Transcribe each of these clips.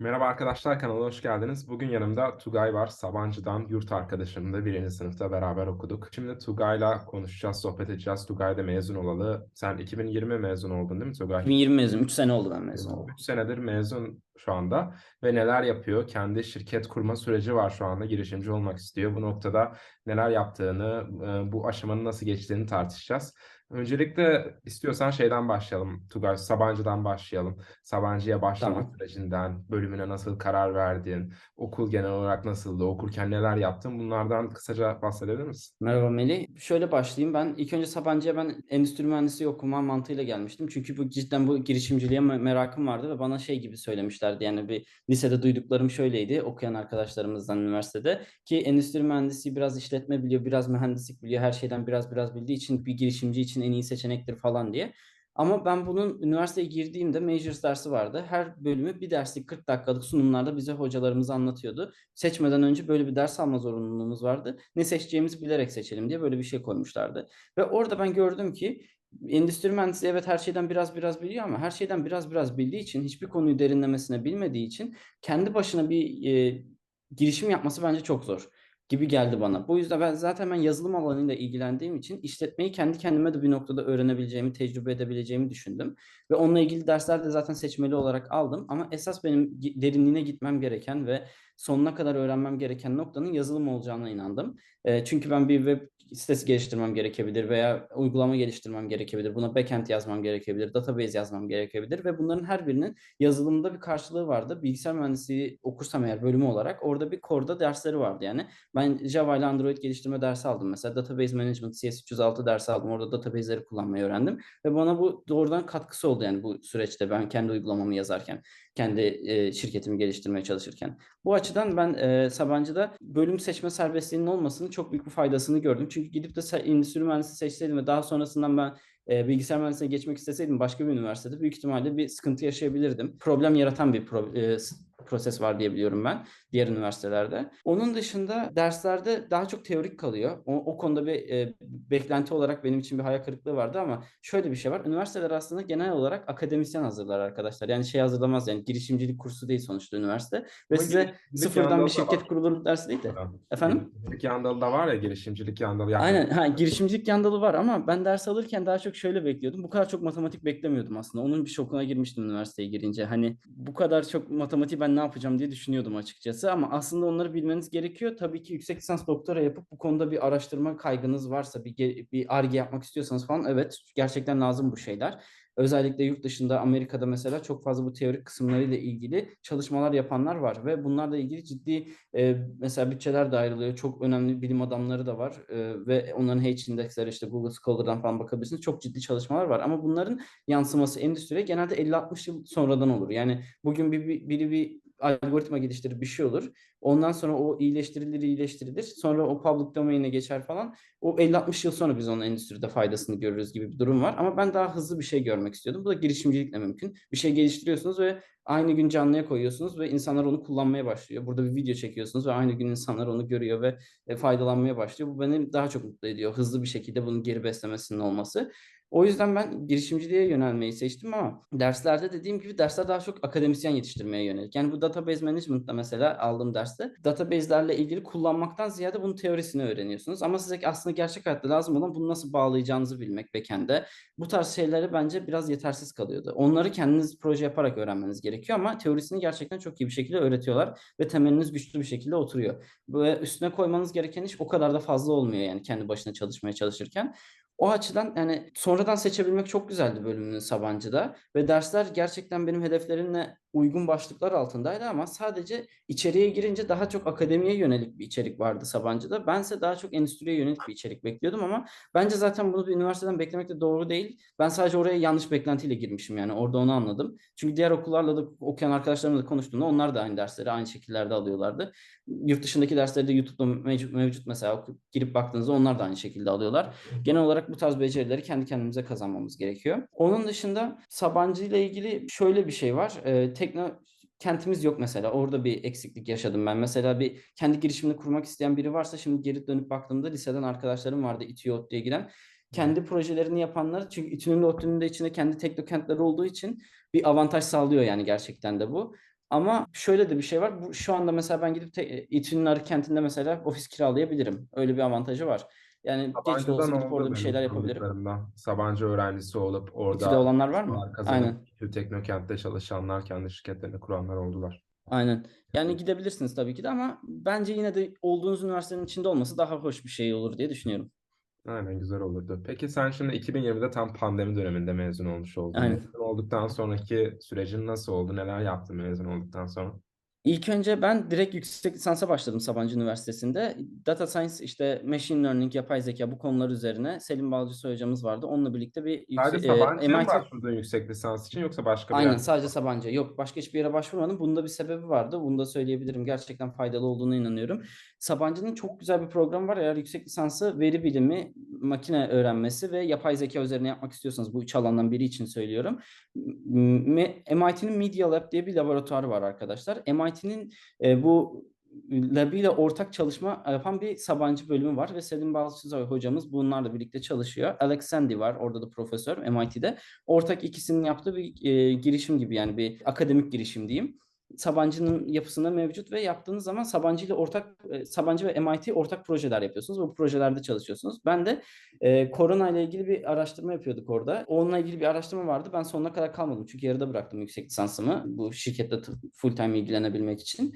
Merhaba arkadaşlar kanala hoş geldiniz. Bugün yanımda Tugay var. Sabancı'dan yurt arkadaşım da birinci sınıfta beraber okuduk. Şimdi Tugay'la konuşacağız, sohbet edeceğiz. Tugay da mezun olalı. Sen 2020 mezun oldun değil mi Tugay? 2020 mezun. 3 sene oldu ben mezun oldum. 3 senedir mezun şu anda ve neler yapıyor? Kendi şirket kurma süreci var şu anda. Girişimci olmak istiyor. Bu noktada neler yaptığını, e, bu aşamanın nasıl geçtiğini tartışacağız. Öncelikle istiyorsan şeyden başlayalım Tugay, Sabancı'dan başlayalım. Sabancı'ya başlama Tamam. sürecinden, bölümüne nasıl karar verdin, okul genel olarak nasıldı, okurken neler yaptın? Bunlardan kısaca bahsedebilir misin? Merhaba Melih. Şöyle başlayayım. Ben ilk önce Sabancı'ya ben endüstri mühendisliği okuma mantığıyla gelmiştim. Çünkü bu cidden bu girişimciliğe me- merakım vardı ve bana şey gibi söylemişlerdi. Yani bir lisede duyduklarım şöyleydi okuyan arkadaşlarımızdan üniversitede ki endüstri mühendisliği biraz işletme biliyor, biraz mühendislik biliyor, her şeyden biraz biraz bildiği için bir girişimci için en iyi seçenektir falan diye. Ama ben bunun üniversiteye girdiğimde majors dersi vardı. Her bölümü bir derslik 40 dakikalık sunumlarda bize hocalarımız anlatıyordu. Seçmeden önce böyle bir ders alma zorunluluğumuz vardı. Ne seçeceğimizi bilerek seçelim diye böyle bir şey koymuşlardı. Ve orada ben gördüm ki endüstri mühendisliği evet her şeyden biraz biraz biliyor ama her şeyden biraz biraz bildiği için hiçbir konuyu derinlemesine bilmediği için kendi başına bir e, girişim yapması bence çok zor gibi geldi bana. Bu yüzden ben zaten ben yazılım alanıyla ilgilendiğim için işletmeyi kendi kendime de bir noktada öğrenebileceğimi, tecrübe edebileceğimi düşündüm. Ve onunla ilgili dersler de zaten seçmeli olarak aldım. Ama esas benim derinliğine gitmem gereken ve sonuna kadar öğrenmem gereken noktanın yazılım olacağına inandım. E, çünkü ben bir web sitesi geliştirmem gerekebilir veya uygulama geliştirmem gerekebilir. Buna backend yazmam gerekebilir, database yazmam gerekebilir ve bunların her birinin yazılımda bir karşılığı vardı. Bilgisayar mühendisliği okursam eğer bölümü olarak orada bir Core'da dersleri vardı yani. Ben Java ile Android geliştirme dersi aldım. Mesela Database Management CS306 dersi aldım. Orada database'leri kullanmayı öğrendim. Ve bana bu doğrudan katkısı oldu yani bu süreçte ben kendi uygulamamı yazarken, kendi e, şirketimi geliştirmeye çalışırken. Bu açıdan ben e, Sabancı'da bölüm seçme serbestliğinin olmasının çok büyük bir faydasını gördüm. Çünkü gidip de endüstri mühendisi seçseydim ve daha sonrasından ben e, bilgisayar mühendisliğine geçmek isteseydim başka bir üniversitede büyük ihtimalle bir sıkıntı yaşayabilirdim. Problem yaratan bir pro- e, proses var diye biliyorum ben diğer üniversitelerde. Onun dışında derslerde daha çok teorik kalıyor. O, o konuda bir e, beklenti olarak benim için bir hayal kırıklığı vardı ama şöyle bir şey var. Üniversiteler aslında genel olarak akademisyen hazırlar arkadaşlar. Yani şey hazırlamaz yani girişimcilik kursu değil sonuçta üniversite. Ve Ama size sıfırdan bir şirket var. kurulur dersi değil de. Efendim? Girişimcilik yandalı da var ya, girişimcilik yandalı yaklaşık. Aynen ha, girişimcilik yandalı var ama ben ders alırken daha çok şöyle bekliyordum. Bu kadar çok matematik beklemiyordum aslında. Onun bir şokuna girmiştim üniversiteye girince. Hani bu kadar çok matematiği ben ne yapacağım diye düşünüyordum açıkçası. Ama aslında onları bilmeniz gerekiyor. Tabii ki yüksek lisans doktora yapıp bu konuda bir araştırma kaygınız varsa, bir bir arge yapmak istiyorsanız falan evet gerçekten lazım bu şeyler. Özellikle yurt dışında Amerika'da mesela çok fazla bu teorik kısımlarıyla ilgili çalışmalar yapanlar var ve bunlarla ilgili ciddi e, mesela bütçeler de ayrılıyor. Çok önemli bilim adamları da var e, ve onların H indeksleri işte Google Scholar'dan falan bakabilirsiniz. Çok ciddi çalışmalar var ama bunların yansıması endüstriye genelde 50-60 yıl sonradan olur. Yani bugün bir, bir, biri bir algoritma geliştirir bir şey olur. Ondan sonra o iyileştirilir iyileştirilir. Sonra o public domain'e geçer falan. O 50-60 yıl sonra biz onun endüstride faydasını görürüz gibi bir durum var. Ama ben daha hızlı bir şey görmek istiyordum. Bu da girişimcilikle mümkün. Bir şey geliştiriyorsunuz ve aynı gün canlıya koyuyorsunuz ve insanlar onu kullanmaya başlıyor. Burada bir video çekiyorsunuz ve aynı gün insanlar onu görüyor ve e, faydalanmaya başlıyor. Bu beni daha çok mutlu ediyor. Hızlı bir şekilde bunun geri beslemesinin olması. O yüzden ben girişimciliğe yönelmeyi seçtim ama derslerde dediğim gibi dersler daha çok akademisyen yetiştirmeye yönelik. Yani bu database management'ta mesela aldığım derste database'lerle ilgili kullanmaktan ziyade bunun teorisini öğreniyorsunuz. Ama size aslında gerçek hayatta lazım olan bunu nasıl bağlayacağınızı bilmek backend'e. Bu tarz şeyleri bence biraz yetersiz kalıyordu. Onları kendiniz proje yaparak öğrenmeniz gerekiyor ama teorisini gerçekten çok iyi bir şekilde öğretiyorlar ve temeliniz güçlü bir şekilde oturuyor. Ve üstüne koymanız gereken iş o kadar da fazla olmuyor yani kendi başına çalışmaya çalışırken. O açıdan yani sonradan seçebilmek çok güzeldi bölümünün Sabancı'da ve dersler gerçekten benim hedeflerimle uygun başlıklar altındaydı ama sadece içeriye girince daha çok akademiye yönelik bir içerik vardı Sabancı'da. Bense daha çok endüstriye yönelik bir içerik bekliyordum ama bence zaten bunu bir üniversiteden beklemek de doğru değil. Ben sadece oraya yanlış beklentiyle girmişim yani orada onu anladım. Çünkü diğer okullarla da okuyan arkadaşlarımla da konuştuğumda onlar da aynı dersleri aynı şekillerde alıyorlardı. Yurt dışındaki dersleri de YouTube'da mevcut, mevcut mesela girip baktığınızda onlar da aynı şekilde alıyorlar. Genel olarak bu tarz becerileri kendi kendimize kazanmamız gerekiyor. Onun dışında Sabancı ile ilgili şöyle bir şey var. Ee, tekno kentimiz yok mesela. Orada bir eksiklik yaşadım ben. Mesela bir kendi girişimini kurmak isteyen biri varsa şimdi geri dönüp baktığımda liseden arkadaşlarım vardı İTÜ diye giren. Kendi projelerini yapanlar çünkü İTÜ'nün de ODTÜ'nün de içinde kendi teknokentleri olduğu için bir avantaj sağlıyor yani gerçekten de bu. Ama şöyle de bir şey var. Bu şu anda mesela ben gidip te İTÜ'nün Arı Kenti'nde mesela ofis kiralayabilirim. Öyle bir avantajı var. Yani geç de olsa gidip orada bir şeyler yapabilirim. Sabancı öğrencisi olup orada olanlar var mı? Aynen. Teknokent'te çalışanlar, kendi şirketlerini kuranlar oldular. Aynen. Yani gidebilirsiniz tabii ki de ama bence yine de olduğunuz üniversitenin içinde olması daha hoş bir şey olur diye düşünüyorum. Aynen güzel olurdu. Peki sen şimdi 2020'de tam pandemi döneminde mezun olmuş oldun. Aynen. Mezun olduktan sonraki sürecin nasıl oldu? Neler yaptın mezun olduktan sonra? İlk önce ben direkt yüksek lisansa başladım Sabancı Üniversitesi'nde. Data Science, işte Machine Learning, yapay zeka bu konular üzerine Selim Balcısoy hocamız vardı. Onunla birlikte bir Sadece yüksek, e, Sabancı'ya mı MIT başvurdun yüksek lisans için yoksa başka bir Aynen yer? sadece Sabancı. Yok başka hiçbir yere başvurmadım. Bunda bir sebebi vardı. Bunu da söyleyebilirim. Gerçekten faydalı olduğuna inanıyorum. Sabancı'nın çok güzel bir programı var. Eğer yüksek lisansı veri bilimi, makine öğrenmesi ve yapay zeka üzerine yapmak istiyorsanız bu üç alandan biri için söylüyorum. MIT'nin Media Lab diye bir laboratuvarı var arkadaşlar. MIT'nin e, bu Lab ile ortak çalışma yapan bir Sabancı bölümü var ve Selim Balcısoy hocamız bunlarla birlikte çalışıyor. Alex Sandy var orada da profesör MIT'de. Ortak ikisinin yaptığı bir e, girişim gibi yani bir akademik girişim diyeyim. Sabancı'nın yapısında mevcut ve yaptığınız zaman Sabancı ile ortak e, Sabancı ve MIT ortak projeler yapıyorsunuz. Bu projelerde çalışıyorsunuz. Ben de e, korona ile ilgili bir araştırma yapıyorduk orada. Onunla ilgili bir araştırma vardı. Ben sonuna kadar kalmadım çünkü yarıda bıraktım yüksek lisansımı bu şirkette full time ilgilenebilmek için.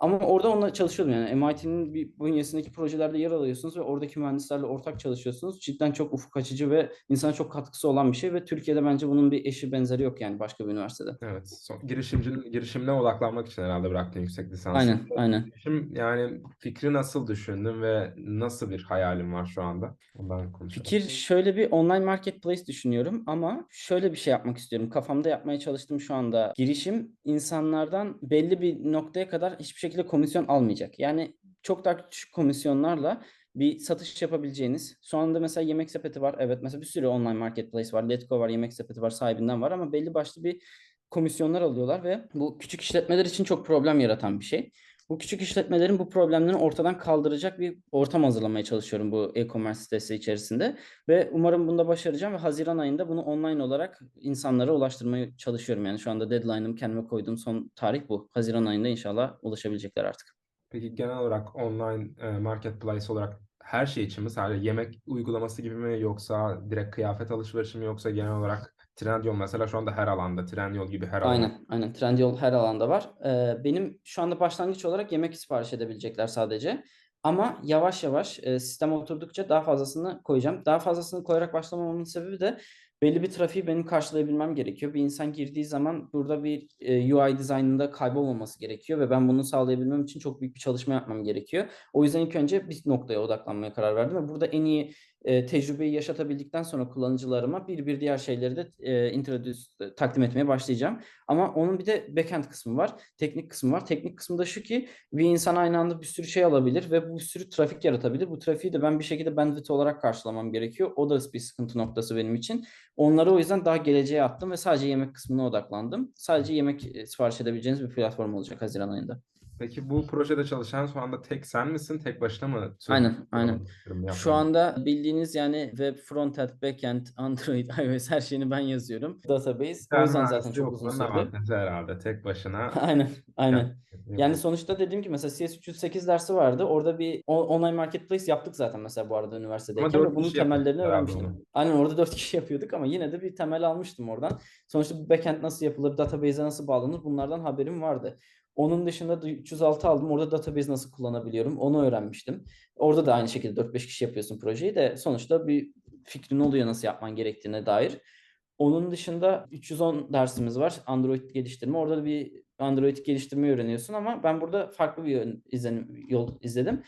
Ama orada onunla çalışıyordum yani MIT'nin bir bünyesindeki projelerde yer alıyorsunuz ve oradaki mühendislerle ortak çalışıyorsunuz. Cidden çok ufuk açıcı ve insana çok katkısı olan bir şey ve Türkiye'de bence bunun bir eşi benzeri yok yani başka bir üniversitede. Evet. Son, girişimcinin girişimine odaklanmak için herhalde bıraktın yüksek lisansı. Aynen, aynen. Girişim yani fikri nasıl düşündün ve nasıl bir hayalin var şu anda? Ondan konuşalım. Fikir şöyle bir online marketplace düşünüyorum ama şöyle bir şey yapmak istiyorum. Kafamda yapmaya çalıştığım şu anda girişim insanlardan belli bir noktaya kadar hiçbir şekilde komisyon almayacak. Yani çok daha küçük komisyonlarla bir satış yapabileceğiniz. Şu anda mesela Yemek Sepeti var. Evet mesela bir sürü online marketplace var. Letgo var, Yemek Sepeti var, sahibinden var ama belli başlı bir komisyonlar alıyorlar ve bu küçük işletmeler için çok problem yaratan bir şey. Bu küçük işletmelerin bu problemlerini ortadan kaldıracak bir ortam hazırlamaya çalışıyorum bu e-commerce sitesi içerisinde. Ve umarım bunda başaracağım ve Haziran ayında bunu online olarak insanlara ulaştırmaya çalışıyorum. Yani şu anda deadline'ım kendime koyduğum son tarih bu. Haziran ayında inşallah ulaşabilecekler artık. Peki genel olarak online e, marketplace olarak her şey için mi? Sadece yemek uygulaması gibi mi yoksa direkt kıyafet alışverişi mi yoksa genel olarak Trendyol mesela şu anda her alanda Trendyol gibi her alanda. Aynen, aynen. Trendyol her alanda var. Ee, benim şu anda başlangıç olarak yemek sipariş edebilecekler sadece. Ama yavaş yavaş e, sistem oturdukça daha fazlasını koyacağım. Daha fazlasını koyarak başlamamın sebebi de belli bir trafiği benim karşılayabilmem gerekiyor. Bir insan girdiği zaman burada bir e, UI dizaynında kaybolmaması gerekiyor ve ben bunu sağlayabilmem için çok büyük bir çalışma yapmam gerekiyor. O yüzden ilk önce bir noktaya odaklanmaya karar verdim ve burada en iyi e, tecrübeyi yaşatabildikten sonra kullanıcılarıma bir bir diğer şeyleri de e, introduce, takdim etmeye başlayacağım. Ama onun bir de backend kısmı var, teknik kısmı var. Teknik kısmı da şu ki bir insan aynı anda bir sürü şey alabilir ve bu sürü trafik yaratabilir. Bu trafiği de ben bir şekilde bandwidth olarak karşılamam gerekiyor. O da bir sıkıntı noktası benim için. Onları o yüzden daha geleceğe attım ve sadece yemek kısmına odaklandım. Sadece yemek sipariş edebileceğiniz bir platform olacak Haziran ayında. Peki bu projede çalışan şu anda tek sen misin? Tek başına mı? Aynen, aynen. Şu anda bildiğiniz yani web frontend, backend, Android, iOS her şeyini ben yazıyorum. Database. O Sen yüzden zaten çok uzun sürdü. herhalde tek başına. Aynen, aynen. Yani sonuçta dediğim gibi mesela CS 308 dersi vardı. Orada bir o- online marketplace yaptık zaten mesela bu arada üniversitedeyken dört ve bunun temellerini öğrenmiştim. onu. Aynen orada 4 kişi yapıyorduk ama yine de bir temel almıştım oradan. Sonuçta backend nasıl yapılır, database'e nasıl bağlanır bunlardan haberim vardı. Onun dışında da 306 aldım. Orada database nasıl kullanabiliyorum onu öğrenmiştim. Orada da aynı şekilde 4-5 kişi yapıyorsun projeyi de sonuçta bir fikrin oluyor nasıl yapman gerektiğine dair. Onun dışında 310 dersimiz var. Android geliştirme. Orada da bir Android geliştirmeyi öğreniyorsun ama ben burada farklı bir izlenim, yol izledim.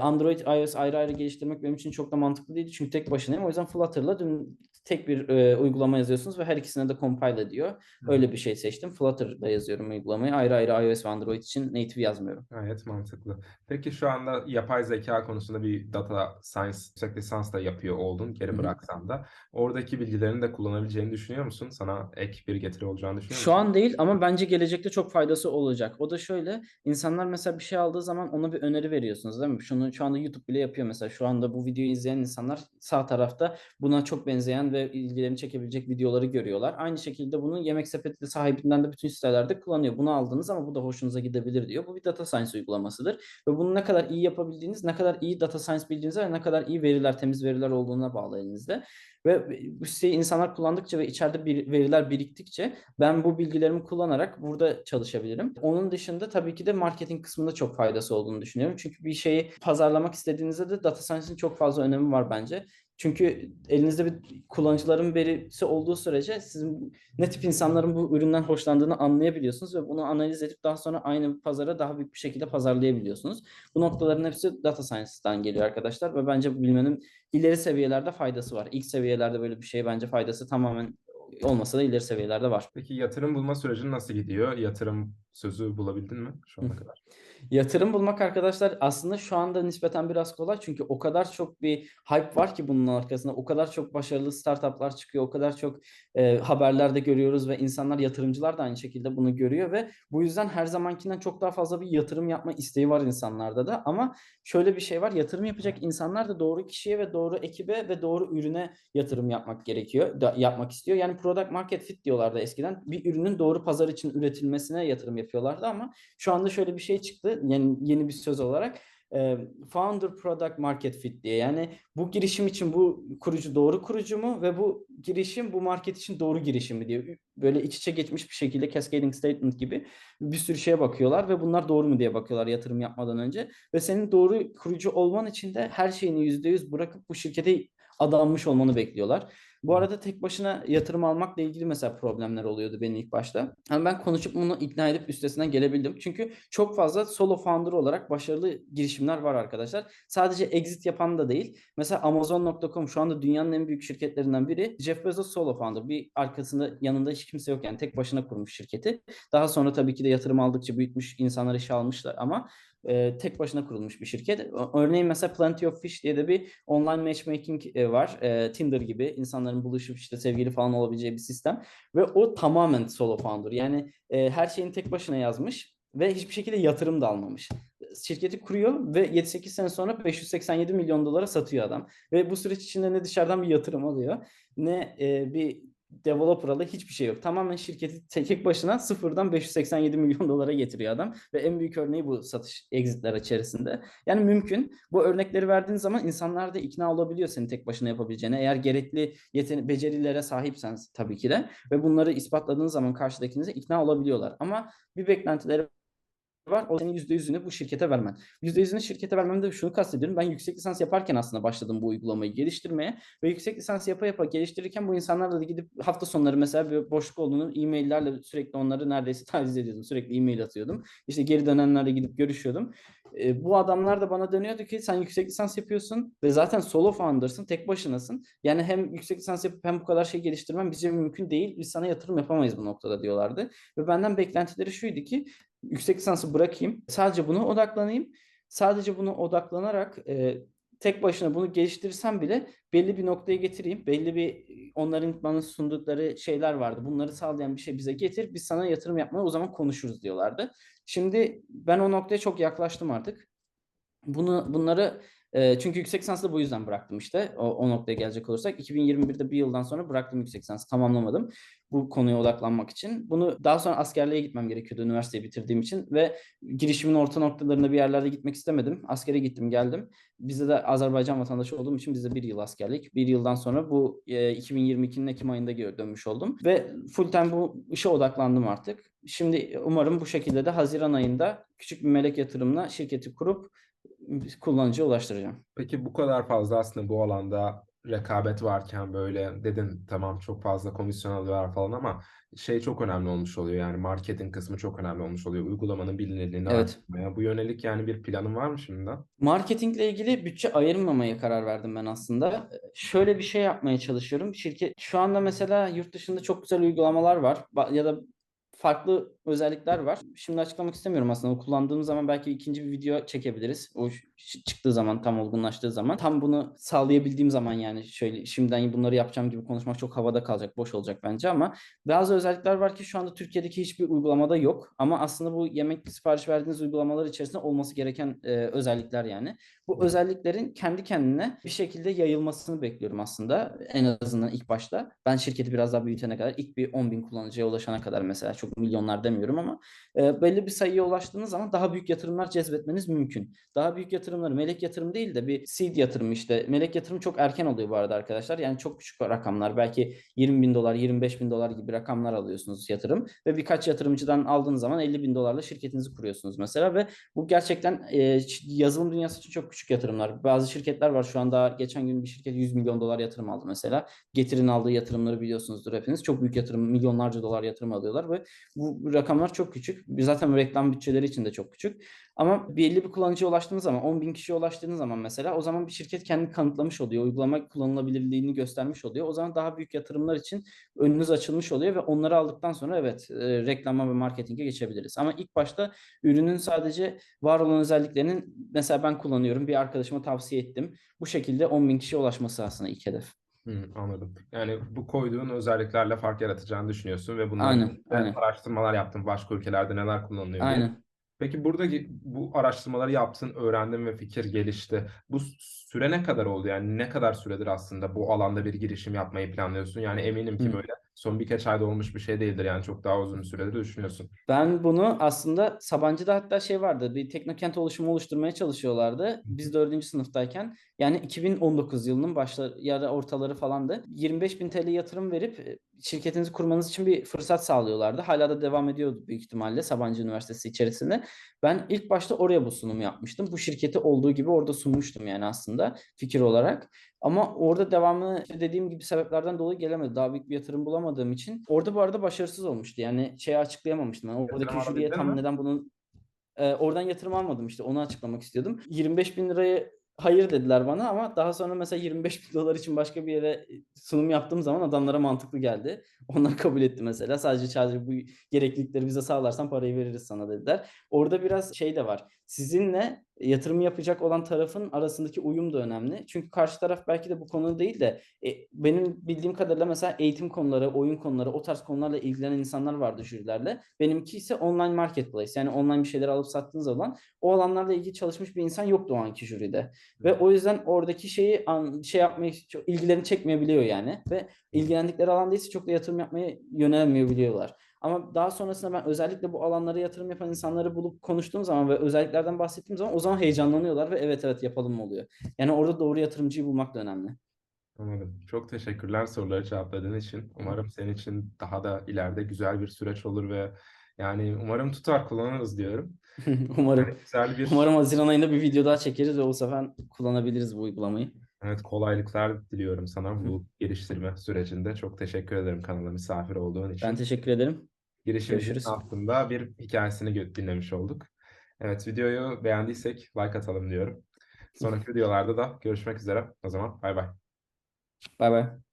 Android, iOS ayrı ayrı geliştirmek benim için çok da mantıklı değildi. Çünkü tek başınayım. O yüzden Flutter'la dün tek bir e, uygulama yazıyorsunuz ve her ikisine de compile ediyor. Öyle bir şey seçtim. Flutter'da yazıyorum uygulamayı. Ayrı ayrı iOS ve Android için native yazmıyorum. Gayet mantıklı. Peki şu anda yapay zeka konusunda bir data science yüksek lisans da yapıyor oldun geri Hı hı. bıraksan da. Oradaki bilgilerini de kullanabileceğini düşünüyor musun? Sana ek bir getiri olacağını düşünüyor Şu musun? an değil ama bence gelecekte çok faydası olacak. O da şöyle, insanlar mesela bir şey aldığı zaman ona bir öneri veriyorsunuz değil mi? Şunu şu anda YouTube bile yapıyor mesela. Şu anda bu videoyu izleyen insanlar sağ tarafta buna çok benzeyen ve ilgilerini çekebilecek videoları görüyorlar. Aynı şekilde bunu Yemek Sepeti sahibinden de bütün sitelerde kullanıyor. Bunu aldınız ama bu da hoşunuza gidebilir diyor. Bu bir data science uygulamasıdır. Ve bunu ne kadar iyi yapabildiğiniz, ne kadar iyi data science bildiğinize ve ne kadar iyi veriler, temiz veriler olduğuna bağlı elinizde. Ve bu siteyi insanlar kullandıkça ve içeride bir veriler biriktikçe ben bu bilgilerimi kullanarak burada çalışabilirim. Onun dışında tabii ki de marketing kısmında çok faydası olduğunu düşünüyorum. Çünkü bir şeyi pazarlamak istediğinizde de data science'in çok fazla önemi var bence. Çünkü elinizde bir kullanıcıların verisi olduğu sürece sizin ne tip insanların bu üründen hoşlandığını anlayabiliyorsunuz ve bunu analiz edip daha sonra aynı pazara daha büyük bir şekilde pazarlayabiliyorsunuz. Bu noktaların hepsi data science'dan geliyor arkadaşlar ve bence bu bilmenin ileri seviyelerde faydası var. İlk seviyelerde böyle bir şey bence faydası tamamen olmasa da ileri seviyelerde var. Peki yatırım bulma sürecin nasıl gidiyor? Yatırım sözü bulabildin mi şu ana kadar? Yatırım bulmak arkadaşlar aslında şu anda nispeten biraz kolay. Çünkü o kadar çok bir hype var ki bunun arkasında. O kadar çok başarılı startuplar çıkıyor. O kadar çok e, haberlerde görüyoruz ve insanlar yatırımcılar da aynı şekilde bunu görüyor ve bu yüzden her zamankinden çok daha fazla bir yatırım yapma isteği var insanlarda da. Ama şöyle bir şey var. Yatırım yapacak insanlar da doğru kişiye ve doğru ekibe ve doğru ürüne yatırım yapmak gerekiyor da, yapmak istiyor. Yani product market fit diyorlardı eskiden. Bir ürünün doğru pazar için üretilmesine yatırım yapıyorlardı ama şu anda şöyle bir şey çıktı yani yeni bir söz olarak founder product market fit diye. Yani bu girişim için bu kurucu doğru kurucu mu ve bu girişim bu market için doğru girişim mi diye böyle iç içe geçmiş bir şekilde cascading statement gibi bir sürü şeye bakıyorlar ve bunlar doğru mu diye bakıyorlar yatırım yapmadan önce ve senin doğru kurucu olman için de her şeyini %100 bırakıp bu şirkete adanmış olmanı bekliyorlar. Bu arada tek başına yatırım almakla ilgili mesela problemler oluyordu benim ilk başta. Yani ben konuşup bunu ikna edip üstesinden gelebildim. Çünkü çok fazla solo founder olarak başarılı girişimler var arkadaşlar. Sadece exit yapan da değil. Mesela Amazon.com şu anda dünyanın en büyük şirketlerinden biri. Jeff Bezos solo founder. Bir arkasında yanında hiç kimse yok yani tek başına kurmuş şirketi. Daha sonra tabii ki de yatırım aldıkça büyütmüş insanlar işe almışlar ama e, tek başına kurulmuş bir şirket. Örneğin mesela Plenty of Fish diye de bir online matchmaking e, var. E, Tinder gibi insanların buluşup işte sevgili falan olabileceği bir sistem. Ve o tamamen solo founder. Yani e, her şeyini tek başına yazmış ve hiçbir şekilde yatırım da almamış. Şirketi kuruyor ve 7-8 sene sonra 587 milyon dolara satıyor adam. Ve bu süreç içinde ne dışarıdan bir yatırım alıyor ne e, bir developer alı hiçbir şey yok. Tamamen şirketi tek başına sıfırdan 587 milyon dolara getiriyor adam. Ve en büyük örneği bu satış exitler içerisinde. Yani mümkün. Bu örnekleri verdiğin zaman insanlar da ikna olabiliyor senin tek başına yapabileceğine. Eğer gerekli yeten becerilere sahipsen tabii ki de. Ve bunları ispatladığın zaman karşıdakinize ikna olabiliyorlar. Ama bir beklentileri var. O senin %100'ünü bu şirkete vermen. %100'ünü şirkete vermemde şunu kastediyorum. Ben yüksek lisans yaparken aslında başladım bu uygulamayı geliştirmeye. Ve yüksek lisans yapa yapa geliştirirken bu insanlarla da gidip hafta sonları mesela bir boşluk olduğunu e-maillerle sürekli onları neredeyse taciz ediyordum. Sürekli e-mail atıyordum. İşte geri dönenlerle gidip görüşüyordum. E, bu adamlar da bana dönüyordu ki sen yüksek lisans yapıyorsun ve zaten solo founder'sın, tek başınasın. Yani hem yüksek lisans yapıp hem bu kadar şey geliştirmen bize mümkün değil. Biz sana yatırım yapamayız bu noktada diyorlardı. Ve benden beklentileri şuydu ki yüksek lisansı bırakayım. Sadece buna odaklanayım. Sadece buna odaklanarak e, tek başına bunu geliştirirsem bile belli bir noktaya getireyim. Belli bir onların bana sundukları şeyler vardı. Bunları sağlayan bir şey bize getir. Biz sana yatırım yapmaya o zaman konuşuruz diyorlardı. Şimdi ben o noktaya çok yaklaştım artık. Bunu bunları çünkü yüksek lisansı da bu yüzden bıraktım işte. O, o noktaya gelecek olursak 2021'de bir yıldan sonra bıraktım yüksek lisansı tamamlamadım bu konuya odaklanmak için. Bunu daha sonra askerliğe gitmem gerekiyordu üniversiteyi bitirdiğim için ve girişimin orta noktalarında bir yerlerde gitmek istemedim. Askere gittim geldim. Bizde de Azerbaycan vatandaşı olduğum için bizde bir yıl askerlik. Bir yıldan sonra bu e, 2022'nin Ekim ayında dönmüş oldum. Ve full time bu işe odaklandım artık. Şimdi umarım bu şekilde de Haziran ayında küçük bir melek yatırımla şirketi kurup kullanıcıya ulaştıracağım. Peki bu kadar fazla aslında bu alanda rekabet varken böyle dedin tamam çok fazla komisyon alıyorlar falan ama şey çok önemli olmuş oluyor yani marketing kısmı çok önemli olmuş oluyor. Uygulamanın bilinirliğini Evet. arttırmaya. Bu yönelik yani bir planın var mı şimdi? Marketingle ilgili bütçe ayırmamaya karar verdim ben aslında. Şöyle bir şey yapmaya çalışıyorum. Şirket şu anda mesela yurt dışında çok güzel uygulamalar var ya da farklı özellikler var. Şimdi açıklamak istemiyorum aslında. O kullandığım zaman belki ikinci bir video çekebiliriz. O çıktığı zaman, tam olgunlaştığı zaman. Tam bunu sağlayabildiğim zaman yani şöyle şimdiden bunları yapacağım gibi konuşmak çok havada kalacak, boş olacak bence ama bazı özellikler var ki şu anda Türkiye'deki hiçbir uygulamada yok. Ama aslında bu yemek sipariş verdiğiniz uygulamalar içerisinde olması gereken e, özellikler yani. Bu özelliklerin kendi kendine bir şekilde yayılmasını bekliyorum aslında. En azından ilk başta. Ben şirketi biraz daha büyütene kadar, ilk bir 10 bin kullanıcıya ulaşana kadar mesela çok milyonlar demiyorum ama e, belli bir sayıya ulaştığınız zaman daha büyük yatırımlar cezbetmeniz mümkün. Daha büyük yatırımları melek yatırım değil de bir seed yatırımı işte. Melek yatırım çok erken oluyor bu arada arkadaşlar. Yani çok küçük rakamlar. Belki 20 bin dolar, 25 bin dolar gibi rakamlar alıyorsunuz yatırım. Ve birkaç yatırımcıdan aldığınız zaman 50 bin dolarla şirketinizi kuruyorsunuz mesela. Ve bu gerçekten e, yazılım dünyası için çok küçük yatırımlar. Bazı şirketler var şu anda geçen gün bir şirket 100 milyon dolar yatırım aldı mesela. Getir'in aldığı yatırımları biliyorsunuzdur hepiniz. Çok büyük yatırım, milyonlarca dolar yatırım alıyorlar ve bu rakamlar çok küçük. Zaten reklam bütçeleri için de çok küçük. Ama belli bir kullanıcıya ulaştığınız zaman, 10 bin kişiye ulaştığınız zaman mesela o zaman bir şirket kendini kanıtlamış oluyor. Uygulama kullanılabilirliğini göstermiş oluyor. O zaman daha büyük yatırımlar için önünüz açılmış oluyor ve onları aldıktan sonra evet e, reklama ve marketinge geçebiliriz. Ama ilk başta ürünün sadece var olan özelliklerinin mesela ben kullanıyorum bir arkadaşıma tavsiye ettim. Bu şekilde 10 bin kişiye ulaşması aslında ilk hedef. Hı, anladım. Yani bu koyduğun özelliklerle fark yaratacağını düşünüyorsun ve bunların Aynen, aynen. araştırmalar yaptın. Başka ülkelerde neler kullanılıyor. Aynen. Peki buradaki bu araştırmaları yaptın, öğrendin ve fikir gelişti. Bu süre ne kadar oldu? Yani ne kadar süredir aslında bu alanda bir girişim yapmayı planlıyorsun? Yani eminim ki Hı. böyle son birkaç ayda olmuş bir şey değildir. Yani çok daha uzun bir süredir düşünüyorsun. Ben bunu aslında Sabancı'da hatta şey vardı bir teknokent oluşumu oluşturmaya çalışıyorlardı. Biz dördüncü sınıftayken yani 2019 yılının başları ya da ortaları falandı. 25 bin TL yatırım verip e, şirketinizi kurmanız için bir fırsat sağlıyorlardı. Hala da devam ediyordu büyük ihtimalle Sabancı Üniversitesi içerisinde. Ben ilk başta oraya bu sunumu yapmıştım. Bu şirketi olduğu gibi orada sunmuştum yani aslında fikir olarak. Ama orada devamı dediğim gibi sebeplerden dolayı gelemedi. Daha büyük bir yatırım bulamadığım için. Orada bu arada başarısız olmuştu. Yani şeyi açıklayamamıştım. Yani oradaki jüriye tam mi? neden bunun e, oradan yatırım almadım işte onu açıklamak istiyordum. 25 bin lirayı hayır dediler bana ama daha sonra mesela 25 bin dolar için başka bir yere sunum yaptığım zaman adamlara mantıklı geldi. Onlar kabul etti mesela. Sadece sadece bu gereklilikleri bize sağlarsan parayı veririz sana dediler. Orada biraz şey de var. Sizinle yatırım yapacak olan tarafın arasındaki uyum da önemli. Çünkü karşı taraf belki de bu konu değil de e, benim bildiğim kadarıyla mesela eğitim konuları, oyun konuları, o tarz konularla ilgilenen insanlar vardı jürilerle. Benimki ise online marketplace. Yani online bir şeyler alıp sattığınız zaman o alanlarla ilgili çalışmış bir insan yoktu o anki jüride. Ve o yüzden oradaki şeyi an- şey yapmayı çok ilgilerini çekmeyebiliyor yani. Ve ilgilendikleri alan değilse çok da yatırım yapmaya yönelmeyebiliyorlar. Ama daha sonrasında ben özellikle bu alanlara yatırım yapan insanları bulup konuştuğum zaman ve özelliklerden bahsettiğim zaman o zaman heyecanlanıyorlar ve evet evet yapalım oluyor. Yani orada doğru yatırımcıyı bulmak da önemli. Anladım. Çok teşekkürler soruları cevapladığın için. Umarım senin için daha da ileride güzel bir süreç olur ve yani umarım tutar kullanırız diyorum. Umarım. Yani güzel bir Umarım Haziran ayında bir video daha çekeriz ve o sefer kullanabiliriz bu uygulamayı. evet, kolaylıklar diliyorum sana bu geliştirme sürecinde. Çok teşekkür ederim kanala misafir olduğun için. Ben teşekkür ederim. Girişimcinin Görüşürüz. aslında bir hikayesini gö- dinlemiş olduk. Evet videoyu beğendiysek like atalım diyorum. Sonraki videolarda da görüşmek üzere. O zaman bay bay. Bay bay.